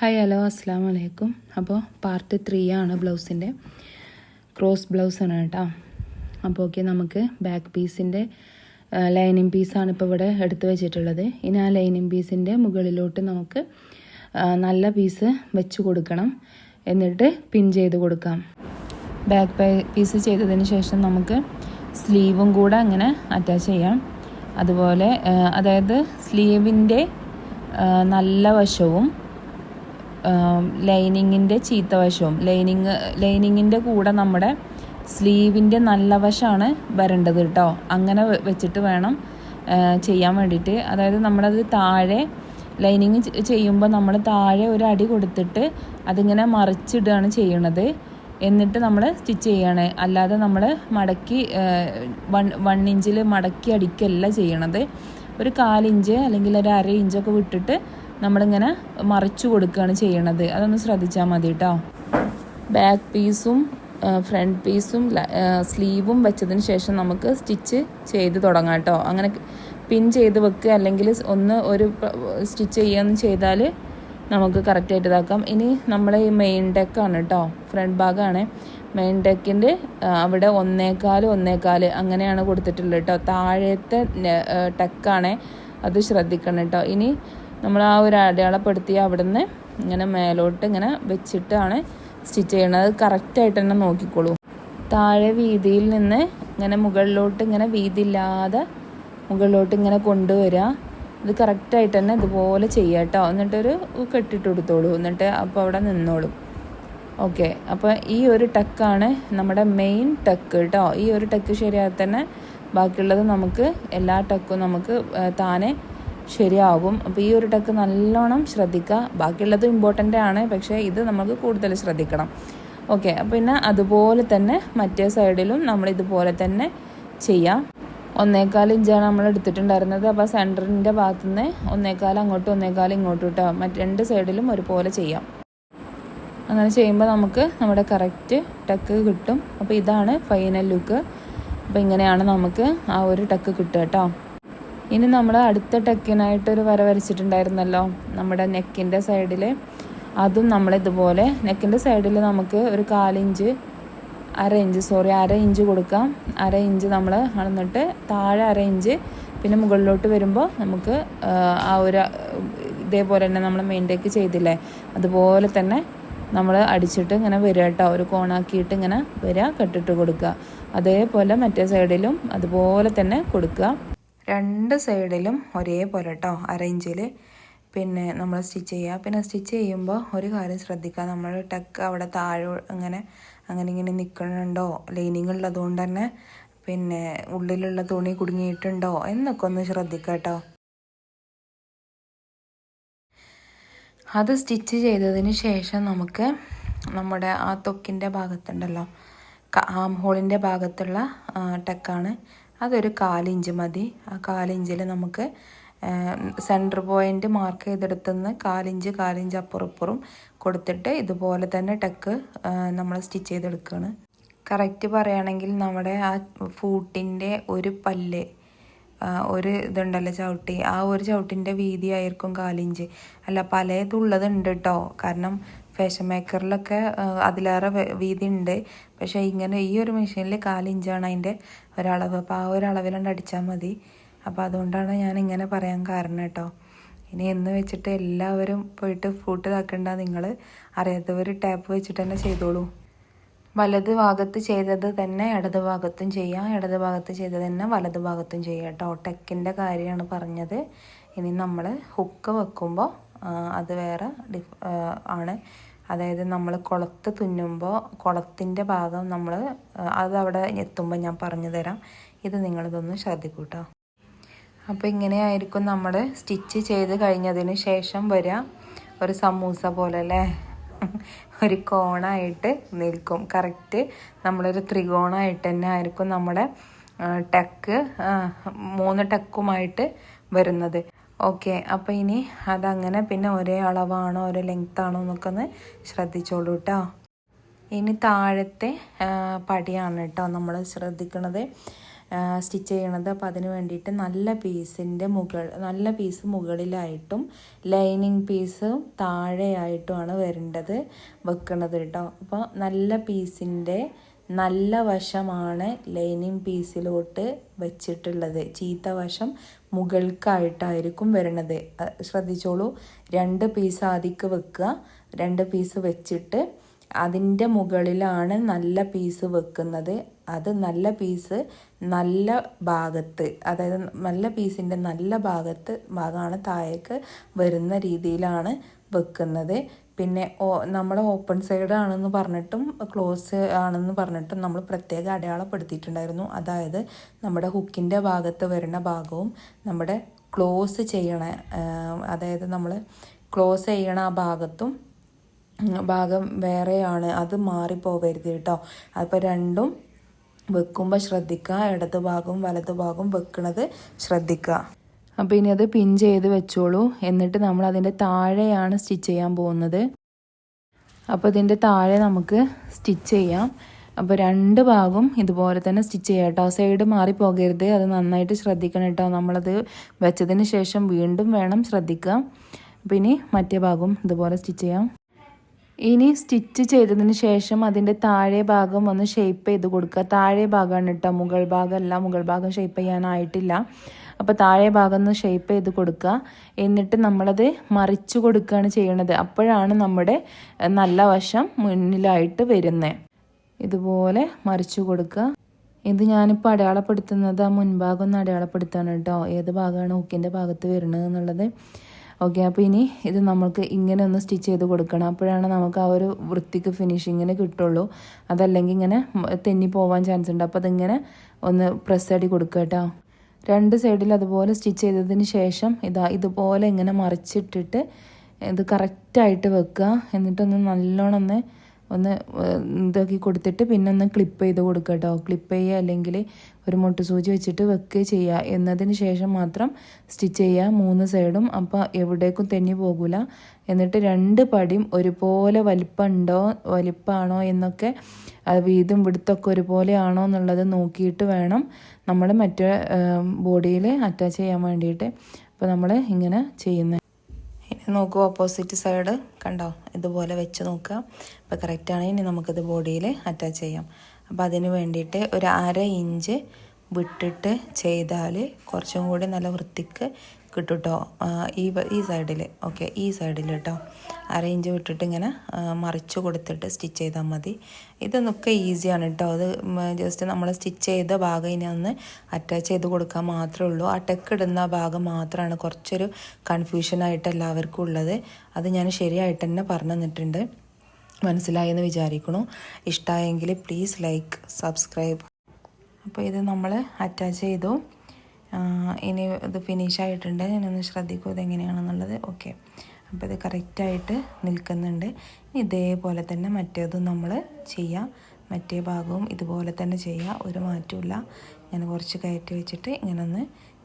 Hi hello അസ്സാം വലൈക്കും അപ്പോൾ പാർട്ട് ത്രീ ആണ് ബ്ലൗസിന്റെ ക്രോസ് ആണ് കേട്ടോ. അപ്പോൾ ഓക്കെ നമുക്ക് ബാക്ക് പീസിന്റെ ലൈനിങ് പീസാണ് ഇപ്പോൾ ഇവിടെ എടുത്തു വെച്ചിട്ടുള്ളത്. ഇനി ആ ലൈനിങ് പീസിന്റെ മുകളിലോട്ട് നമുക്ക് നല്ല പീസ് വെച്ച് കൊടുക്കണം. എന്നിട്ട് പിൻ ചെയ്ത് കൊടുക്കാം. ബാക്ക് പീസ് ചെയ്തതിന് ശേഷം നമുക്ക് സ്ലീവും കൂടെ അങ്ങനെ അറ്റാച്ച് ചെയ്യാം. അതുപോലെ അതായത് സ്ലീവിന്റെ നല്ല വശവും ലൈനിങ്ങിന്റെ ചീത്ത വശവും ലൈനിങ് ലൈനിങ്ങിന്റെ കൂടെ നമ്മുടെ സ്ലീവിന്റെ നല്ല വശമാണ് വരേണ്ടത് കേട്ടോ അങ്ങനെ വെച്ചിട്ട് വേണം ചെയ്യാൻ വേണ്ടിയിട്ട്. അതായത് നമ്മളത് താഴെ ലൈനിങ് ചെയ്യുമ്പോൾ നമ്മൾ താഴെ ഒരു അടി കൊടുത്തിട്ട് അതിങ്ങനെ മറിച്ചിടുകയാണ് ചെയ്യണത്. എന്നിട്ട് നമ്മൾ സ്റ്റിച്ച് ചെയ്യുകയാണ് അല്ലാതെ നമ്മൾ മടക്കി വൺ വൺ ഇഞ്ചിൽ മടക്കി അടിക്കല്ല ചെയ്യണത്. ഒരു കാലിഞ്ച് അല്ലെങ്കിൽ ഒരു അര ഇഞ്ചൊക്കെ വിട്ടിട്ട് നമ്മളിങ്ങനെ മറിച്ചു കൊടുക്കുകയാണ് ചെയ്യണത്. അതൊന്ന് ശ്രദ്ധിച്ചാൽ മതി കേട്ടോ ബാക്ക് പീസും ഫ്രണ്ട് പീസും സ്ലീവും വെച്ചതിന് ശേഷം നമുക്ക് സ്റ്റിച്ച് ചെയ്ത് തുടങ്ങാം കേട്ടോ അങ്ങനെ പിൻ ചെയ്ത് വെക്കുക അല്ലെങ്കിൽ ഒന്ന് ഒരു സ്റ്റിച്ച് ചെയ്യാന്ന് ചെയ്താൽ നമുക്ക് കറക്റ്റായിട്ട് ഇതാക്കാം. ഇനി നമ്മുടെ ഈ മെയിൻ ഡെക്കാണ് കേട്ടോ ഫ്രണ്ട് ഭാഗമാണ് മെയിൻ ഡെക്കിന്റെ അവിടെ ഒന്നേക്കാൽ ഒന്നേക്കാൽ അങ്ങനെയാണ് കൊടുത്തിട്ടുള്ളത് കേട്ടോ താഴത്തെ ടെക്കാണ് അത് ശ്രദ്ധിക്കണം കേട്ടോ ഇനി നമ്മൾ ആ ഒരു അടയാളപ്പെടുത്തി അവിടെ നിന്ന് ഇങ്ങനെ മേലോട്ട് ഇങ്ങനെ വെച്ചിട്ടാണ് സ്റ്റിച്ച് ചെയ്യണത്. കറക്റ്റായിട്ട് തന്നെ നോക്കിക്കോളൂ. താഴെ വീതിയിൽ നിന്ന് ഇങ്ങനെ മുകളിലോട്ട് ഇങ്ങനെ വീതി ഇല്ലാതെ മുകളിലോട്ട് ഇങ്ങനെ കൊണ്ടുവരിക. ഇത് കറക്റ്റായിട്ട് തന്നെ ഇതുപോലെ ചെയ്യുക കേട്ടോ എന്നിട്ടൊരു കെട്ടിട്ട് കൊടുത്തോളൂ. എന്നിട്ട് അപ്പോൾ അവിടെ നിന്നോളും. ഓക്കെ. അപ്പോൾ ഈ ഒരു ടക്കാണ് നമ്മുടെ മെയിൻ ടക്ക് കേട്ടോ ഈ ഒരു ടക്ക് ശരിയായി തന്നെ ബാക്കിയുള്ളത് നമുക്ക് എല്ലാ ടക്കും നമുക്ക് താനെ ശരിയാകും. അപ്പോൾ ഈ ഒരു ടെക്ക് നല്ലോണം ശ്രദ്ധിക്കുക ബാക്കിയുള്ളത് ഇമ്പോർട്ടന്റ് ആണ്. പക്ഷേ ഇത് നമുക്ക് കൂടുതൽ ശ്രദ്ധിക്കണം. ഓക്കെ പിന്നെ അതുപോലെ തന്നെ മറ്റേ സൈഡിലും നമ്മൾ ഇതുപോലെ തന്നെ ചെയ്യാം. ഒന്നേകാൽ ഇഞ്ചാണ് നമ്മൾ എടുത്തിട്ടുണ്ടായിരുന്നത്. അപ്പോൾ സെന്ററിന്റെ ഭാഗത്തു നിന്ന് ഒന്നേകാൽ അങ്ങോട്ടും ഒന്നേകാൽ ഇങ്ങോട്ടും ഇട്ടോ. മറ്റ് രണ്ട് സൈഡിലും ഒരുപോലെ ചെയ്യാം. അങ്ങനെ ചെയ്യുമ്പോൾ നമുക്ക് നമ്മുടെ കറക്റ്റ് ടക്ക് കിട്ടും. അപ്പോൾ ഇതാണ് ഫൈനൽ ലുക്ക് അപ്പോൾ ഇങ്ങനെയാണ് നമുക്ക് ആ ഒരു ടക്ക് കിട്ടുക കേട്ടോ. ഇനി നമ്മൾ അടുത്ത ടെക്കിനായിട്ടൊരു വര വരച്ചിട്ടുണ്ടായിരുന്നല്ലോ നമ്മുടെ നെക്കിന്റെ സൈഡിൽ. അതും നമ്മൾ ഇതുപോലെ നെക്കിന്റെ സൈഡിൽ നമുക്ക് ഒരു കാലിഞ്ച് അര ഇഞ്ച് സോറി അര ഇഞ്ച് കൊടുക്കാം. അര ഇഞ്ച് നമ്മൾ അളന്നിട്ട് താഴെ അര ഇഞ്ച് പിന്നെ മുകളിലോട്ട് വരുമ്പോൾ നമുക്ക് ആ, ഒരു ഇതേപോലെ തന്നെ നമ്മൾ മെയിന്റേക്ക് ചെയ്തില്ലേ? അതുപോലെ തന്നെ നമ്മൾ അടിച്ചിട്ട് ഇങ്ങനെ വരിക കേട്ടോ. ഒരു കോണാക്കിയിട്ട് ഇങ്ങനെ വരിക കെട്ടിട്ട് കൊടുക്കുക. അതേപോലെ മറ്റേ സൈഡിലും അതുപോലെ തന്നെ കൊടുക്കുക. രണ്ട് സൈഡിലും ഒരേപോലെ കേട്ടോ അര ഇഞ്ചിൽ പിന്നെ നമ്മൾ സ്റ്റിച്ച് ചെയ്യുക പിന്നെ സ്റ്റിച്ച് ചെയ്യുമ്പോൾ ഒരു കാര്യം ശ്രദ്ധിക്കുക നമ്മൾ ടക്ക് അവിടെ താഴെ അങ്ങനെ അങ്ങനെ ഇങ്ങനെ നിൽക്കണുണ്ടോ ലൈനിങ് ഉള്ളതുകൊണ്ട് തന്നെ പിന്നെ ഉള്ളിലുള്ള തുണി കുടുങ്ങിയിട്ടുണ്ടോ? എന്നൊക്കെ ഒന്ന് ശ്രദ്ധിക്കുക കേട്ടോ അത് സ്റ്റിച്ച് ചെയ്തതിന് ശേഷം നമുക്ക് നമ്മുടെ ആ തൊക്കിന്റെ ഭാഗത്തുണ്ടല്ലോ ആം ഹോളിന്റെ ഭാഗത്തുള്ള ടെക്കാണ്. അതൊരു കാലിഞ്ച് മതി. ആ കാലിഞ്ചിൽ നമുക്ക് സെന്റർ പോയിന്റ് മാർക്ക് ചെയ്തെടുത്തുനിന്ന് കാലിഞ്ച് കാലിഞ്ച് അപ്പുറപ്പുറം കൊടുത്തിട്ട് ഇതുപോലെ തന്നെ ടെക്ക് നമ്മൾ സ്റ്റിച്ച് ചെയ്തെടുക്കുകയാണ് കറക്റ്റ് പറയുകയാണെങ്കിൽ നമ്മുടെ ആ ഫൂട്ടിന്റെ ഒരു പല്ല് ഒരു ഇതുണ്ടല്ലോ ചവിട്ടി ആ ഒരു ചവിട്ടിന്റെ വീതി ആയിരിക്കും കാലിഞ്ച്. അല്ല പലതുള്ളതുണ്ട് കേട്ടോ കാരണം ഫാഷൻ മേക്കറിലൊക്കെ അതിലേറെ വീതി ഉണ്ട് പക്ഷേ ഇങ്ങനെ ഈ ഒരു മെഷീനിൽ കാലിഞ്ചാണ് അതിന്റെ ഒരളവ്. അപ്പോൾ ആ ഒരു അളവിലുണ്ട് അടിച്ചാൽ മതി. അപ്പോൾ അതുകൊണ്ടാണ് ഞാൻ ഇങ്ങനെ പറയാൻ കാരണം കേട്ടോ. ഇനി എന്ന് വെച്ചിട്ട് എല്ലാവരും പോയിട്ട് ഫ്രൂട്ട് ഇതാക്കണ്ട. നിങ്ങൾ അറിയാത്തവർ ടാപ്പ് വെച്ചിട്ട് തന്നെ ചെയ്തോളൂ. വലത് ഭാഗത്ത് ചെയ്തത് തന്നെ ഇടത് ഭാഗത്തും ചെയ്യാം. ഇടത് ഭാഗത്ത് ചെയ്തത് തന്നെ വലത് ഭാഗത്തും ചെയ്യാം കേട്ടോ. ടെക്കിന്റെ കാര്യമാണ് പറഞ്ഞത്. ഇനി നമ്മൾ ഹുക്ക് വെക്കുമ്പോൾ അത് വേറെ ആണ്. അതായത് നമ്മൾ കുളത്ത് തുന്നുമ്പോൾ കുളത്തിന്റെ ഭാഗം നമ്മൾ അതവിടെ എത്തുമ്പോൾ ഞാൻ പറഞ്ഞു തരാം. ഇത് നിങ്ങളിതൊന്ന് ശ്രദ്ധിക്കൂട്ടോ. അപ്പോൾ ഇങ്ങനെയായിരിക്കും നമ്മൾ സ്റ്റിച്ച് ചെയ്ത് കഴിഞ്ഞതിന് ശേഷം വരിക. ഒരു സമൂസ പോലെ അല്ലേ? ഒരു കോണായിട്ട് നിൽക്കും. കറക്റ്റ് നമ്മളൊരു ത്രികോണമായിട്ട് തന്നെ ആയിരിക്കും നമ്മുടെ ടെക്ക് മൂന്ന് ടെക്കുമായിട്ട് വരുന്നത്. ഓക്കെ അപ്പോൾ ഇനി അതങ്ങനെ പിന്നെ ഒരേ അളവാണോ ഒരേ ലെങ്ത് ആണോ എന്നൊക്കെ ഒന്ന് ശ്രദ്ധിച്ചോളൂ കേട്ടോ ഇനി താഴത്തെ പടിയാണ് കേട്ടോ നമ്മൾ ശ്രദ്ധിക്കണത്. സ്റ്റിച്ച് ചെയ്യണത്. അപ്പോൾ അതിന് വേണ്ടിയിട്ട് നല്ല പീസിന്റെ മുകൾ നല്ല പീസ് മുകളിലായിട്ടും ലൈനിങ് പീസ് താഴെയായിട്ടുമാണ് വരേണ്ടത് വെക്കുന്നത് കേട്ടോ അപ്പോൾ നല്ല പീസിന്റെ നല്ല വശമാണ് ലൈനിങ് പീസിലോട്ട് വെച്ചിട്ടുള്ളത്. ചീത്ത വശം മുകൾക്കായിട്ടായിരിക്കും വരണത്. ശ്രദ്ധിച്ചോളൂ. രണ്ട് പീസ് ആദിക്ക് വെക്കുക. രണ്ട് പീസ് വെച്ചിട്ട് അതിന്റെ മുകളിലാണ് നല്ല പീസ് വെക്കുന്നത്. അത് നല്ല പീസ് നല്ല ഭാഗത്ത് അതായത് നല്ല പീസിന്റെ നല്ല ഭാഗത്ത് ഭാഗമാണ് താഴേക്ക് വരുന്ന രീതിയിലാണ് വെക്കുന്നത്. പിന്നെ നമ്മൾ ഓപ്പൺ സൈഡ് ആണെന്ന് പറഞ്ഞിട്ടും ക്ലോസ് ആണെന്ന് പറഞ്ഞിട്ടും നമ്മൾ പ്രത്യേകം അടയാളപ്പെടുത്തിയിട്ടുണ്ടായിരുന്നു. അതായത് നമ്മുടെ ഹുക്കിന്റെ ഭാഗത്ത് വരുന്ന ഭാഗവും നമ്മുടെ ക്ലോസ് ചെയ്യണ അതായത് നമ്മൾ ക്ലോസ് ചെയ്യണ ആ ഭാഗത്തും ഭാഗം വേറെയാണ്. അത് മാറിപ്പോകരുത് കേട്ടോ. അപ്പോൾ രണ്ടും വെക്കുമ്പോൾ ശ്രദ്ധിക്കുക. ഇടത് ഭാഗവും വലത് ഭാഗവും വെക്കുന്നത് ശ്രദ്ധിക്കുക. അപ്പോൾ ഇനി അത് പിൻ ചെയ്ത് വെച്ചോളൂ. എന്നിട്ട് നമ്മൾ അതിന്റെ താഴെയാണ് സ്റ്റിച്ച് ചെയ്യാൻ പോകുന്നത്. അപ്പോൾ ഇതിന്റെ താഴെ നമുക്ക് സ്റ്റിച്ച് ചെയ്യാം. അപ്പോൾ രണ്ട് ഭാഗവും ഇതുപോലെ തന്നെ സ്റ്റിച്ച് ചെയ്യാം കേട്ടോ. സൈഡ് മാറിപ്പോകരുത് അത് നന്നായിട്ട് ശ്രദ്ധിക്കണം കേട്ടോ. നമ്മളത് വെച്ചതിന് ശേഷം വീണ്ടും വേണം ശ്രദ്ധിക്കുക. അപ്പോൾ ഇനി മറ്റേ ഭാഗവും ഇതുപോലെ സ്റ്റിച്ച് ചെയ്യാം. ഇനി സ്റ്റിച്ച് ചെയ്തതിന് ശേഷം അതിന്റെ താഴെ ഭാഗം ഒന്ന് ഷേപ്പ് ചെയ്ത് കൊടുക്കുക. താഴെ ഭാഗമാണ് കേട്ടോ. മുകൾ ഭാഗമല്ല മുകൾ ഭാഗം ഷേപ്പ് ചെയ്യാനായിട്ടില്ല. അപ്പോൾ താഴെ ഭാഗം ഒന്ന് ഷേപ്പ് ചെയ്ത് കൊടുക്കുക. എന്നിട്ട് നമ്മളത് മറിച്ചു കൊടുക്കുകയാണ് ചെയ്യണത്. അപ്പോഴാണ് നമ്മുടെ നല്ല വശം മുന്നിലായിട്ട് വരുന്നത് ഇതുപോലെ മറിച്ചു കൊടുക്കുക. ഇത് ഞാനിപ്പോൾ അടയാളപ്പെടുത്തുന്നത് ആ മുൻഭാഗം ഒന്ന് അടയാളപ്പെടുത്താണ് കേട്ടോ. ഏത് ഭാഗമാണ് ഹുക്കിന്റെ ഭാഗത്ത് വരുന്നത് എന്നുള്ളത്. ഓക്കെ അപ്പോൾ ഇനി ഇത് നമ്മൾക്ക് ഇങ്ങനെ ഒന്ന് സ്റ്റിച്ച് ചെയ്ത് കൊടുക്കണം. അപ്പോഴാണ് നമുക്ക് ആ ഒരു വൃത്തിക്ക് ഫിനിഷിങ്ങിന് കിട്ടുള്ളൂ. അതല്ലെങ്കിൽ ഇങ്ങനെ തെന്നി പോവാൻ ചാൻസ് ഉണ്ട്. അപ്പോൾ അതിങ്ങനെ ഒന്ന് പ്രസ് അടി കൊടുക്കുക കേട്ടോ. രണ്ട് സൈഡിൽ അതുപോലെ സ്റ്റിച്ച് ചെയ്തതിന് ശേഷം ഇതാ ഇതുപോലെ ഇങ്ങനെ മറിച്ചിട്ടിട്ട് ഇത് കറക്റ്റായിട്ട് വെക്കുക. എന്നിട്ടൊന്ന് നല്ലോണം ഒന്ന് ഒന്ന് ഇതാക്കി കൊടുത്തിട്ട് പിന്നെ ഒന്ന് ക്ലിപ്പ് ചെയ്ത് കൊടുക്കുക കേട്ടോ. ക്ലിപ്പ് ചെയ്യുക അല്ലെങ്കിൽ ഒരു മുട്ട് സൂചി വെച്ചിട്ട് വെക്കുക ചെയ്യുക. എന്നതിന് ശേഷം മാത്രം സ്റ്റിച്ച് ചെയ്യുക. മൂന്ന് സൈഡും അപ്പോൾ എവിടേക്കും തെന്നി പോകില്ല എന്നിട്ട് രണ്ട് പടിയും ഒരുപോലെ വലിപ്പമുണ്ടോ വലിപ്പമാണോ എന്നൊക്കെ വീതും വിടുത്തൊക്കെ ഒരുപോലെ ആണോ എന്നുള്ളത് നോക്കിയിട്ട് വേണം നമ്മൾ മറ്റേ ബോഡിയിൽ അറ്റാച്ച് ചെയ്യാൻ വേണ്ടിയിട്ട് അപ്പോൾ നമ്മൾ ഇങ്ങനെ ചെയ്യുന്നത് ഇനി നോക്കൂ ഓപ്പോസിറ്റ് സൈഡ് കണ്ടോ? ഇതുപോലെ വെച്ച് നോക്കുക. അപ്പോൾ കറക്റ്റാണ് ഇനി നമുക്കിത് ബോഡിയിൽ അറ്റാച്ച് ചെയ്യാം. അപ്പോൾ അതിന് വേണ്ടിയിട്ട് ഒരു അര ഇഞ്ച് വിട്ടിട്ട് ചെയ്താൽ കുറച്ചും കൂടി നല്ല വൃത്തിക്ക് കിട്ടും കേട്ടോ ഈ ഈ സൈഡിൽ ഓക്കെ ഈ സൈഡിൽ കേട്ടോ അറേഞ്ച് വിട്ടിട്ട് ഇങ്ങനെ മറിച്ച് കൊടുത്തിട്ട് സ്റ്റിച്ച് ചെയ്താൽ മതി. ഇതൊന്നൊക്കെ ഈസിയാണ് കേട്ടോ അത് ജസ്റ്റ് നമ്മൾ സ്റ്റിച്ച് ചെയ്ത ഭാഗം ഇനി ഒന്ന് അറ്റാച്ച് ചെയ്ത് കൊടുക്കാൻ മാത്രമേ ഉള്ളൂ. ആ ടെക്ക് ഇടുന്ന ഭാഗം മാത്രമാണ് കുറച്ചൊരു കൺഫ്യൂഷനായിട്ട് എല്ലാവർക്കും ഉള്ളത്. അത് ഞാൻ ശരിയായിട്ട് തന്നെ പറഞ്ഞു തന്നിട്ടുണ്ട്. മനസ്സിലായെന്ന് വിചാരിക്കണു ഇഷ്ടമായെങ്കിൽ പ്ലീസ് ലൈക്ക് സബ്സ്ക്രൈബ് അപ്പോൾ ഇത് നമ്മൾ അറ്റാച്ച് ചെയ്തു. ഇനി ഇത് ഫിനിഷ് ആയിട്ടുണ്ട്. ഞാനൊന്ന് ശ്രദ്ധിക്കൂ ഇതെങ്ങനെയാണെന്നുള്ളത്. ഓക്കെ അപ്പോൾ ഇത് കറക്റ്റായിട്ട് നിൽക്കുന്നുണ്ട്. ഇതേപോലെ തന്നെ മറ്റേതും നമ്മൾ ചെയ്യാം. മറ്റേ ഭാഗവും ഇതുപോലെ തന്നെ ചെയ്യുക ഒരു മാറ്റമില്ല ഞാൻ കുറച്ച് കയറ്റി വെച്ചിട്ട് ഇങ്ങനെ ഒന്ന്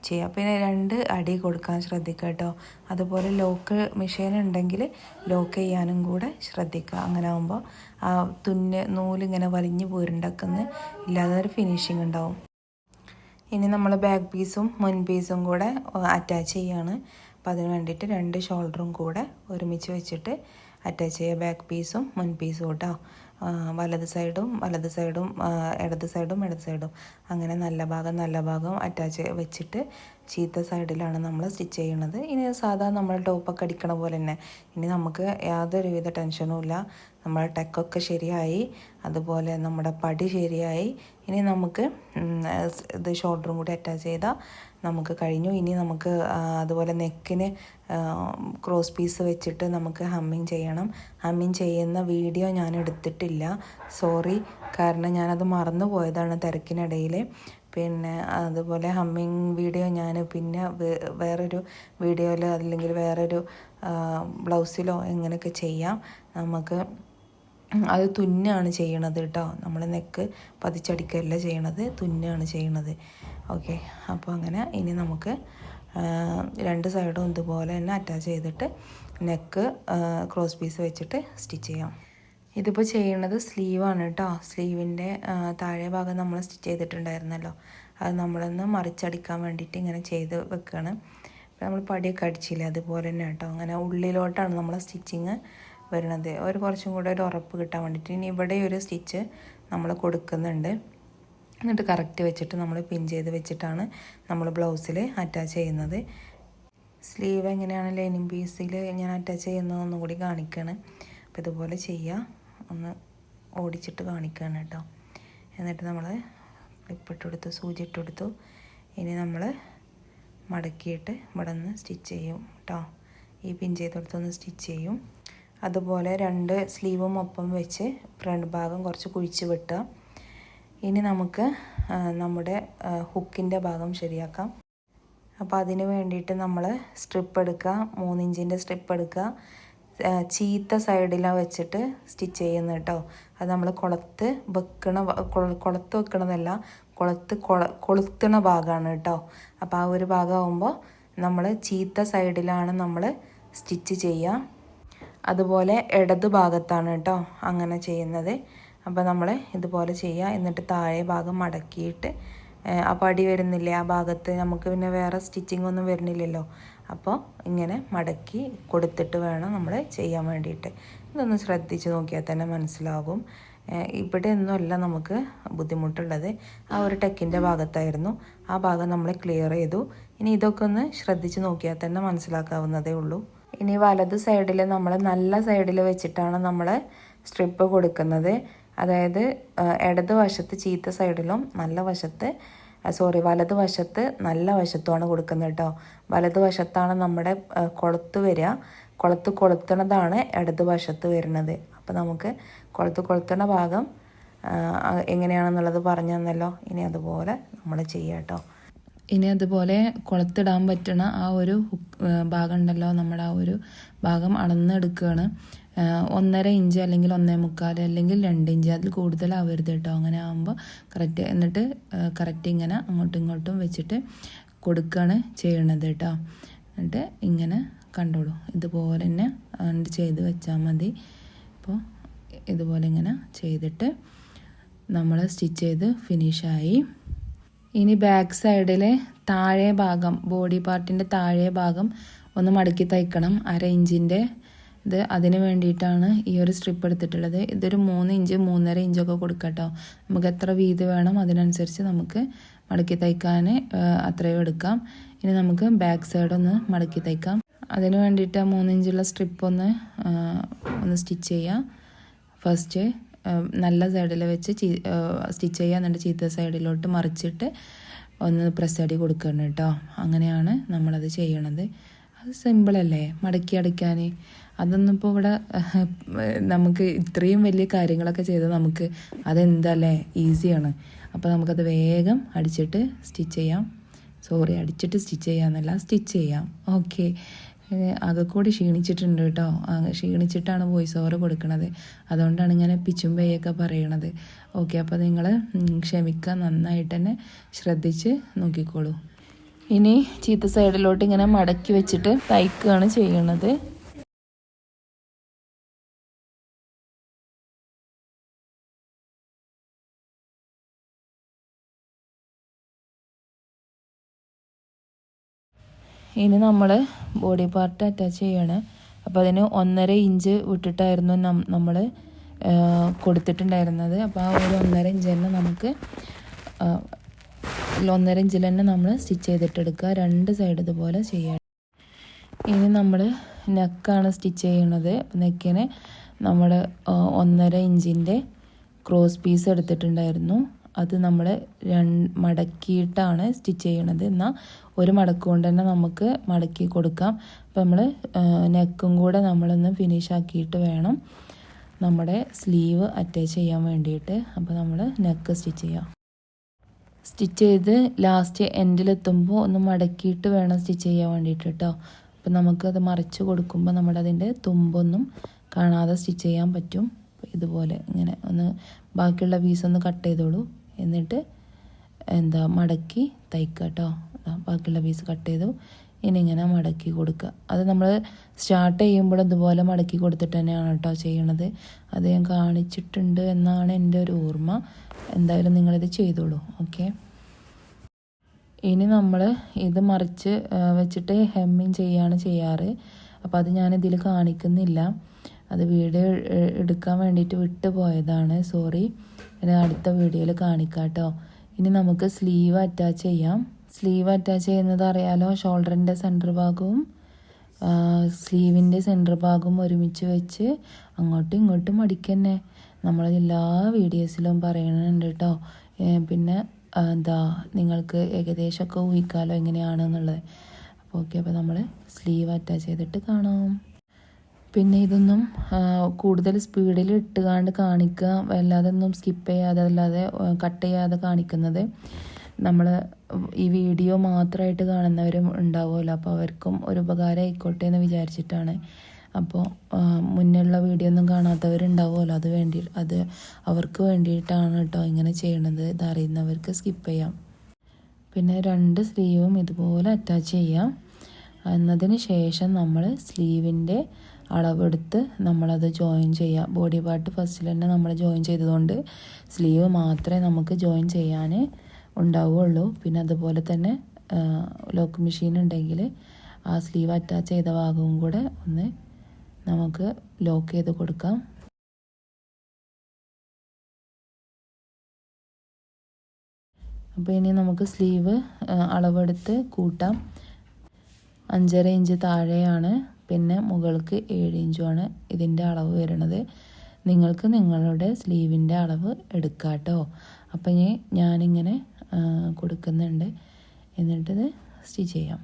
ചെയ്യാം. പിന്നെ രണ്ട് അടി കൊടുക്കാൻ ശ്രദ്ധിക്കുക കേട്ടോ. അതുപോലെ ലോക്ക് മെഷീൻ ഉണ്ടെങ്കിൽ ലോക്ക് ചെയ്യാനും കൂടെ ശ്രദ്ധിക്കുക. അങ്ങനെ ആകുമ്പോൾ ആ തുന്ന് നൂലിങ്ങനെ വലിഞ്ഞു പോരുണ്ടാക്കുന്ന ഇല്ലാതെ ഒരു ഫിനിഷിങ് ഉണ്ടാവും. ഇനി നമ്മൾ ബാക്ക് പീസും മുൻ പീസും കൂടെ അറ്റാച്ച് ചെയ്യാണ്. അപ്പം അതിന് വേണ്ടിയിട്ട് രണ്ട് ഷോൾഡറും കൂടെ ഒരുമിച്ച് വെച്ചിട്ട് അറ്റാച്ച് ചെയ്യുക ബാക്ക് പീസും മുൻ പീസും കേട്ടോ. വലത് സൈഡും വലത് സൈഡും ഇടത് സൈഡും ഇടത് സൈഡും. അങ്ങനെ നല്ല ഭാഗം നല്ല ഭാഗം അറ്റാച്ച് വെച്ചിട്ട് ചീത്ത സൈഡിലാണ് നമ്മൾ സ്റ്റിച്ച് ചെയ്യുന്നത് ഇനി സാധാ നമ്മൾ ടോപ്പൊക്കെ അടിക്കണ പോലെ തന്നെ. ഇനി നമുക്ക് യാതൊരുവിധ ടെൻഷനും ഇല്ല. നമ്മുടെ ടെക്കൊക്കെ ശരിയായി. അതുപോലെ നമ്മുടെ പടി ശരിയായി. ഇനി നമുക്ക് ഇത് ഷോൾഡറും കൂടി അറ്റാച്ച് ചെയ്താൽ നമുക്ക് കഴിഞ്ഞു. ഇനി നമുക്ക് അതുപോലെ നെക്കിന് ക്രോസ് പീസ് വെച്ചിട്ട് നമുക്ക് ഹമ്മിങ് ചെയ്യണം. ഹമ്മിങ് ചെയ്യുന്ന വീഡിയോ ഞാൻ എടുത്തിട്ടില്ല. സോറി കാരണം ഞാനത് മറന്നു പോയതാണ് തിരക്കിനിടയിൽ പിന്നെ അതുപോലെ ഹമ്മിങ് വീഡിയോ ഞാൻ പിന്നെ വേറൊരു വീഡിയോയിലോ അല്ലെങ്കിൽ വേറൊരു ബ്ലൗസിലോ എങ്ങനെയൊക്കെ ചെയ്യാം. നമുക്ക് അത് തുന്നാണ് ചെയ്യണത് കേട്ടോ. നമ്മൾ നെക്ക് പതിച്ചടിക്കല്ല ചെയ്യണത് തുന്നാണ് ചെയ്യണത്. ഓക്കെ അപ്പോൾ അങ്ങനെ ഇനി നമുക്ക് രണ്ട് സൈഡും ഇതുപോലെ തന്നെ അറ്റാച്ച് ചെയ്തിട്ട് നെക്ക് ക്രോസ് പീസ് വെച്ചിട്ട് സ്റ്റിച്ച് ചെയ്യാം. ഇതിപ്പോൾ ചെയ്യണത് സ്ലീവാണ് കേട്ടോ. സ്ലീവിന്റെ താഴെ ഭാഗം നമ്മൾ സ്റ്റിച്ച് ചെയ്തിട്ടുണ്ടായിരുന്നല്ലോ. അത് നമ്മളൊന്ന് മറിച്ചടിക്കാൻ വേണ്ടിയിട്ട് ഇങ്ങനെ ചെയ്ത് വെക്കുകയാണ് നമ്മൾ പടിയൊക്കെ അടിച്ചില്ലേ അതുപോലെ തന്നെ കേട്ടോ. അങ്ങനെ ഉള്ളിലോട്ടാണ് നമ്മൾ സ്റ്റിച്ചിങ് വരുന്നത്. ഒരു കുറച്ചും കൂടെ ഒരു ഉറപ്പ് കിട്ടാൻ വേണ്ടിയിട്ട്. ഇനി ഇവിടെ ഒരു സ്റ്റിച്ച് നമ്മൾ കൊടുക്കുന്നുണ്ട്. എന്നിട്ട് കറക്റ്റ് വെച്ചിട്ട് നമ്മൾ പിൻ ചെയ്ത് വെച്ചിട്ടാണ് നമ്മൾ ബ്ലൗസിൽ അറ്റാച്ച് ചെയ്യുന്നത്. സ്ലീവ് എങ്ങനെയാണ് ലൈനിങ് പീസിൽ ഞാൻ അറ്റാച്ച് ചെയ്യുന്നതെന്നും കൂടി കാണിക്കുകയാണ് അപ്പോൾ ഇതുപോലെ ചെയ്യുക. ഒന്ന് ഓടിച്ചിട്ട് കാണിക്കുകയാണ് കേട്ടോ. എന്നിട്ട് നമ്മൾ ക്ലിപ്പ് കൊടുത്തു സൂചി ഇട്ട് കൊടുത്തു ഇനി നമ്മൾ മടക്കിയിട്ട് ഇവിടെ നിന്ന് സ്റ്റിച്ച് ചെയ്യും കേട്ടോ. ഈ പിൻ ചെയ്തെടുത്തൊന്ന് സ്റ്റിച്ച് ചെയ്യും. അതുപോലെ രണ്ട് സ്ലീവും ഒപ്പം വെച്ച് ഫ്രണ്ട് ഭാഗം കുറച്ച് കുഴിച്ച് വെട്ടുക. ഇനി നമുക്ക് നമ്മുടെ ഹുക്കിന്റെ ഭാഗം ശരിയാക്കാം. അപ്പോൾ അതിന് വേണ്ടിയിട്ട് നമ്മൾ സ്ട്രിപ്പ് എടുക്കുക മൂന്നിഞ്ചിന്റെ സ്ട്രിപ്പ് എടുക്കുക. ചീത്ത സൈഡിലാണ് വെച്ചിട്ട് സ്റ്റിച്ച് ചെയ്യുന്നത് കേട്ടോ. അത് നമ്മൾ കുളത്ത് വെക്കണ കുളത്ത് വെക്കണതല്ല കുളത്ത് കൊള കൊളുത്തണ ഭാഗമാണ് കേട്ടോ. അപ്പോൾ ആ ഒരു ഭാഗമാകുമ്പോൾ നമ്മൾ ചീത്ത സൈഡിലാണ് നമ്മൾ സ്റ്റിച്ച് ചെയ്യുക. അതുപോലെ ഇടത് ഭാഗത്താണ് കേട്ടോ അങ്ങനെ ചെയ്യുന്നത്. അപ്പോൾ നമ്മൾ ഇതുപോലെ ചെയ്യുക എന്നിട്ട് താഴെ ഭാഗം മടക്കിയിട്ട് ആ പടി വരുന്നില്ലേ ആ ഭാഗത്ത് നമുക്ക് പിന്നെ വേറെ സ്റ്റിച്ചിങ് ഒന്നും വരുന്നില്ലല്ലോ. അപ്പോൾ ഇങ്ങനെ മടക്കി കൊടുത്തിട്ട് വേണം നമ്മൾ ചെയ്യാൻ വേണ്ടിയിട്ട്. ഇതൊന്ന് ശ്രദ്ധിച്ച് നോക്കിയാൽ തന്നെ മനസ്സിലാകും. ഇവിടെ ഒന്നുമല്ല നമുക്ക് ബുദ്ധിമുട്ടുള്ളത്. ആ ഒരു ടെക്കിന്റെ ഭാഗത്തായിരുന്നു. ആ ഭാഗം നമ്മൾ ക്ലിയർ ചെയ്തു. ഇനി ഇതൊക്കെ ഒന്ന് ശ്രദ്ധിച്ച് നോക്കിയാൽ തന്നെ മനസ്സിലാക്കാവുന്നതേ ഉള്ളൂ. ഇനി വലത് സൈഡിൽ നമ്മൾ നല്ല സൈഡിൽ വെച്ചിട്ടാണ് നമ്മൾ സ്ട്രിപ്പ് കൊടുക്കുന്നത്. അതായത് ഇടത് വശത്ത് ചീത്ത സൈഡിലും നല്ല വശത്ത് സോറി വലത് വശത്ത് നല്ല വശത്തുമാണ് കൊടുക്കുന്നത് കേട്ടോ വലത് വശത്താണ് നമ്മുടെ കൊളുത്ത് വരിക കൊളുത്ത് കൊളുത്തണതാണ് ഇടത് വശത്ത് വരുന്നത്. അപ്പോൾ നമുക്ക് കൊളുത്ത് കൊളുത്തണ ഭാഗം എങ്ങനെയാണെന്നുള്ളത് പറഞ്ഞു തന്നല്ലോ. ഇനി അതുപോലെ നമ്മൾ ചെയ്യാം കേട്ടോ ഇനി അതുപോലെ കുളത്തിടാൻ പറ്റണ ആ ഒരു ഭാഗം ഉണ്ടല്ലോ നമ്മുടെ ആ ഒരു ഭാഗം അളന്നെടുക്കുകയാണ് ഒന്നര ഇഞ്ച് അല്ലെങ്കിൽ ഒന്നേ മുക്കാൽ അല്ലെങ്കിൽ രണ്ട് ഇഞ്ച് അതിൽ കൂടുതലാവരുത് കേട്ടോ. അങ്ങനെ ആകുമ്പോൾ കറക്റ്റ് എന്നിട്ട് കറക്റ്റ് ഇങ്ങനെ അങ്ങോട്ടും ഇങ്ങോട്ടും വെച്ചിട്ട് കൊടുക്കുകയാണ് ചെയ്യണത് കേട്ടോ. എന്നിട്ട് ഇങ്ങനെ കണ്ടോളൂ. ഇതുപോലെ തന്നെ ചെയ്ത് വെച്ചാൽ മതി. അപ്പോൾ ഇതുപോലെ ഇങ്ങനെ ചെയ്തിട്ട് നമ്മൾ സ്റ്റിച്ച് ചെയ്ത് ഫിനിഷായി ഇനി ബാക്ക് സൈഡിലെ താഴെ ഭാഗം ബോഡി പാർട്ടിന്റെ താഴെ ഭാഗം ഒന്ന് മടക്കി തയ്ക്കണം. അര ഇഞ്ചിന്റെ ഇത് അതിന് വേണ്ടിയിട്ടാണ് ഈ ഒരു സ്ട്രിപ്പ് എടുത്തിട്ടുള്ളത്. ഇതൊരു മൂന്ന് ഇഞ്ച് മൂന്നര ഇഞ്ചൊക്കെ കൊടുക്കട്ടോ. നമുക്ക് എത്ര വീതി വേണം അതിനനുസരിച്ച് നമുക്ക് മടക്കി തയ്ക്കാൻ അത്രയും എടുക്കാം. ഇനി നമുക്ക് ബാക്ക് സൈഡ് ഒന്ന് മടക്കി തയ്ക്കാം. അതിന് വേണ്ടിയിട്ട് മൂന്ന് ഇഞ്ചുള്ള സ്ട്രിപ്പ് ഒന്ന് ഒന്ന് സ്റ്റിച്ച് ചെയ്യാം ഫസ്റ്റ് നല്ല സൈഡിൽ വെച്ച് സ്റ്റിച്ച് ചെയ്യുക എന്നിട്ട് ചീത്ത സൈഡിലോട്ട് മറിച്ചിട്ട് ഒന്ന് പ്രസ് അടി കൊടുക്കണം കേട്ടോ. അങ്ങനെയാണ് നമ്മളത് ചെയ്യണത്. അത് സിമ്പിളല്ലേ മടക്കി അടയ്ക്കാൻ അതൊന്നും ഇപ്പോൾ ഇവിടെ നമുക്ക് ഇത്രയും വലിയ കാര്യങ്ങളൊക്കെ ചെയ്ത് നമുക്ക് അതെന്തല്ലേ? ഈസിയാണ്. അപ്പോൾ നമുക്കത് വേഗം അടിച്ചിട്ട് സ്റ്റിച്ച് ചെയ്യാം. സോറി അടിച്ചിട്ട് സ്റ്റിച്ച് ചെയ്യാമെന്നല്ല സ്റ്റിച്ച് ചെയ്യാം. ഓക്കെ അകക്കൂടി ക്ഷീണിച്ചിട്ടുണ്ട് കേട്ടോ. ക്ഷീണിച്ചിട്ടാണ് വോയിസ് ഓവർ കൊടുക്കുന്നത് അതുകൊണ്ടാണ് ഇങ്ങനെ പിച്ചും പേയൊക്കെ പറയണത്. ഓക്കെ അപ്പോൾ നിങ്ങൾ ക്ഷമിക്കുക. നന്നായിട്ട് തന്നെ ശ്രദ്ധിച്ച് നോക്കിക്കോളൂ. ഇനി ചീത്ത സൈഡിലോട്ട് ഇങ്ങനെ മടക്കി വെച്ചിട്ട് തയ്ക്കുകയാണ് ചെയ്യണത്. ഇനി നമ്മൾ ബോഡി പാർട്ട് അറ്റാച്ച് ചെയ്യണം. അപ്പോൾ അതിന് ഒന്നര ഇഞ്ച് വിട്ടിട്ടായിരുന്നു നമ്മൾ കൊടുത്തിട്ടുണ്ടായിരുന്നത്. അപ്പോൾ ആ ഒരു ഒന്നര ഇഞ്ച് തന്നെ നമുക്ക് ഒന്നര ഇഞ്ചിൽ തന്നെ നമ്മൾ സ്റ്റിച്ച് ചെയ്തിട്ടെടുക്കുക. രണ്ട് സൈഡ് ഇതുപോലെ ചെയ്യണം. ഇനി നമ്മൾ നെക്കാണ് സ്റ്റിച്ച് ചെയ്യണത്. നെക്കിന് നമ്മൾ ഒന്നര ഇഞ്ചിന്റെ ക്രോസ് പീസ് എടുത്തിട്ടുണ്ടായിരുന്നു. അത് നമ്മൾ മടക്കിയിട്ടാണ് സ്റ്റിച്ച് ചെയ്യണത്. എന്നാൽ ഒരു മടക്ക് കൊണ്ട് തന്നെ നമുക്ക് മടക്കി കൊടുക്കാം. അപ്പോൾ നമ്മൾ നെക്കും കൂടെ നമ്മളൊന്ന് ഫിനിഷ് ആക്കിയിട്ട് വേണം നമ്മുടെ സ്ലീവ് അറ്റാച്ച് ചെയ്യാൻ വേണ്ടിയിട്ട്. അപ്പോൾ നമ്മൾ നെക്ക് സ്റ്റിച്ച് ചെയ്യാം. സ്റ്റിച്ച് ചെയ്ത് ലാസ്റ്റ് എൻഡിലെത്തുമ്പോൾ ഒന്ന് മടക്കിയിട്ട് വേണം സ്റ്റിച്ച് ചെയ്യാൻ വേണ്ടിയിട്ട് കേട്ടോ അപ്പം നമുക്കത് മറിച്ച് കൊടുക്കുമ്പോൾ നമ്മുടെ അതിന്റെ തുമ്പൊന്നും കാണാതെ സ്റ്റിച്ച് ചെയ്യാൻ പറ്റും. ഇതുപോലെ ഇങ്ങനെ ഒന്ന് ബാക്കിയുള്ള പീസ് ഒന്ന് കട്ട് ചെയ്തോളൂ. എന്നിട്ട് എന്താ മടക്കി തയ്ക്കുക കേട്ടോ ബാക്കിയുള്ള പീസ് കട്ട് ചെയ്തു. ഇനി ഇങ്ങനെ മടക്കി കൊടുക്കുക. അത് നമ്മൾ സ്റ്റാർട്ട് ചെയ്യുമ്പോൾ ഇതുപോലെ മടക്കി കൊടുത്തിട്ട് തന്നെയാണ് കേട്ടോ ചെയ്യണത്. അത് ഞാൻ കാണിച്ചിട്ടുണ്ട് എന്നാണ് എന്റെ ഒരു ഓർമ്മ. എന്തായാലും നിങ്ങളിത് ചെയ്തോളൂ. ഓക്കെ? ഇനി നമ്മൾ ഇത് മറിച്ച് വെച്ചിട്ട് ഹെമ്മിങ് ചെയ്യാണ് ചെയ്യാറ്. അപ്പോൾ അത് ഞാൻ ഇതിൽ കാണിക്കുന്നില്ല. അത് വീഡിയോ എടുക്കാൻ വേണ്ടിയിട്ട് വിട്ടു പോയതാണ് സോറി ഇനി അടുത്ത വീഡിയോയിൽ കാണിക്കാം കേട്ടോ ഇനി നമുക്ക് സ്ലീവ് അറ്റാച്ച് ചെയ്യാം. സ്ലീവ് അറ്റാച്ച് ചെയ്യുന്നത് അറിയാലോ? ഷോൾഡറിന്റെ സെന്റർ ഭാഗവും സ്ലീവിന്റെ സെന്റർ ഭാഗവും ഒരുമിച്ച് വെച്ച് അങ്ങോട്ടും ഇങ്ങോട്ടും മടിക്കന്നെ നമ്മൾ എല്ലാ വീഡിയോസിലും പറയണുണ്ട് കേട്ടോ പിന്നെ എന്താ നിങ്ങൾക്ക് ഏകദേശമൊക്കെ ഊഹിക്കാലോ എങ്ങനെയാണെന്നുള്ളത് അപ്പോൾ ഓക്കെ അപ്പോൾ നമ്മൾ സ്ലീവ് അറ്റാച്ച് ചെയ്തിട്ട് കാണാം. പിന്നെ ഇതൊന്നും കൂടുതൽ സ്പീഡിൽ ഇട്ടുകാണ്ട് കാണിക്കുക അല്ലാതെ ഒന്നും സ്കിപ്പ് ചെയ്യാതെ അല്ലാതെ കട്ട് ചെയ്യാതെ കാണിക്കുന്നത്. നമ്മൾ ഈ വീഡിയോ മാത്രമായിട്ട് കാണുന്നവരും ഉണ്ടാവുമല്ലോ. അപ്പോൾ അവർക്കും ഒരു ഉപകാരം ആയിക്കോട്ടെ എന്ന് വിചാരിച്ചിട്ടാണ്. അപ്പോൾ മുന്നുള്ള വീഡിയോ ഒന്നും കാണാത്തവരുണ്ടാവുമല്ലോ. അത് വേണ്ടി അത് അവർക്ക് വേണ്ടിയിട്ടാണ് കേട്ടോ ഇങ്ങനെ ചെയ്യണത്. ഇതറിയുന്നവർക്ക് സ്കിപ്പ് ചെയ്യാം. പിന്നെ രണ്ട് സ്ലീവും ഇതുപോലെ അറ്റാച്ച് ചെയ്യാം. എന്നതിന് ശേഷം നമ്മൾ സ്ലീവിന്റെ അളവെടുത്ത് നമ്മളത് ജോയിൻ ചെയ്യാം. ബോഡി പാർട്ട് ഫസ്റ്റിൽ തന്നെ നമ്മൾ ജോയിൻ ചെയ്തതുകൊണ്ട് സ്ലീവ് മാത്രമേ നമുക്ക് ജോയിൻ ചെയ്യാൻ ഉണ്ടാവുകയുള്ളൂ. പിന്നെ അതുപോലെ തന്നെ ലോക്ക് മെഷീൻ ഉണ്ടെങ്കിൽ ആ സ്ലീവ് അറ്റാച്ച് ചെയ്ത ഭാഗവും കൂടെ ഒന്ന് നമുക്ക് ലോക്ക് ചെയ്ത് കൊടുക്കാം. അപ്പോൾ ഇനി നമുക്ക് സ്ലീവ് അളവെടുത്ത് കൂട്ടാം. അഞ്ചര ഇഞ്ച് താഴെയാണ് പിന്നെ മുകൾക്ക് ഏഴ് ഇഞ്ചുമാണ് ഇതിന്റെ അളവ് വരുന്നത് നിങ്ങൾക്ക് നിങ്ങളുടെ സ്ലീവിന്റെ അളവ് എടുക്കാം കേട്ടോ അപ്പം ഞാനിങ്ങനെ കൊടുക്കുന്നുണ്ട്. എന്നിട്ടിത് സ്റ്റിച്ച് ചെയ്യാം.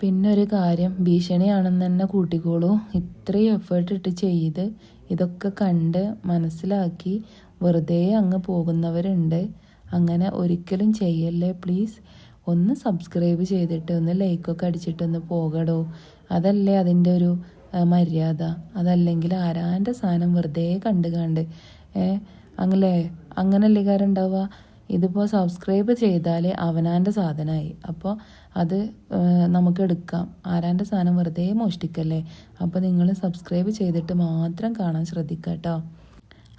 പിന്നെ ഒരു കാര്യം ഭീഷണിയാണെന്ന് തന്നെ കൂട്ടിക്കോളൂ. ഇത്രയും എഫേർട്ട് ഇട്ട് ചെയ്ത് ഇതൊക്കെ കണ്ട് മനസ്സിലാക്കി വെറുതെ അങ്ങ് പോകുന്നവരുണ്ട്. അങ്ങനെ ഒരിക്കലും ചെയ്യല്ലേ പ്ലീസ് ഒന്ന് സബ്സ്ക്രൈബ് ചെയ്തിട്ട് ഒന്ന് ലൈക്കൊക്കെ അടിച്ചിട്ടൊന്ന് പോകടോ. അതല്ലേ അതിന്റെ ഒരു മര്യാദ? അതല്ലെങ്കിൽ ആരാന്റെ സാധനം വെറുതെ കണ്ട് കണ്ട് ഏ അങ്ങനെ അങ്ങനല്ലേ കാര്യം ഉണ്ടാവുക? ഇതിപ്പോൾ സബ്സ്ക്രൈബ് ചെയ്താൽ അവനാന്റെ സാധനമായി അപ്പോൾ അത് നമുക്ക് എടുക്കാം. ആരാന്റെ സാധനം വെറുതെ മോഷ്ടിക്കല്ലേ? അപ്പോൾ നിങ്ങൾ സബ്സ്ക്രൈബ് ചെയ്തിട്ട് മാത്രം കാണാൻ ശ്രദ്ധിക്കുക കേട്ടോ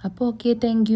അപ്പോൾ ഓക്കെ താങ്ക്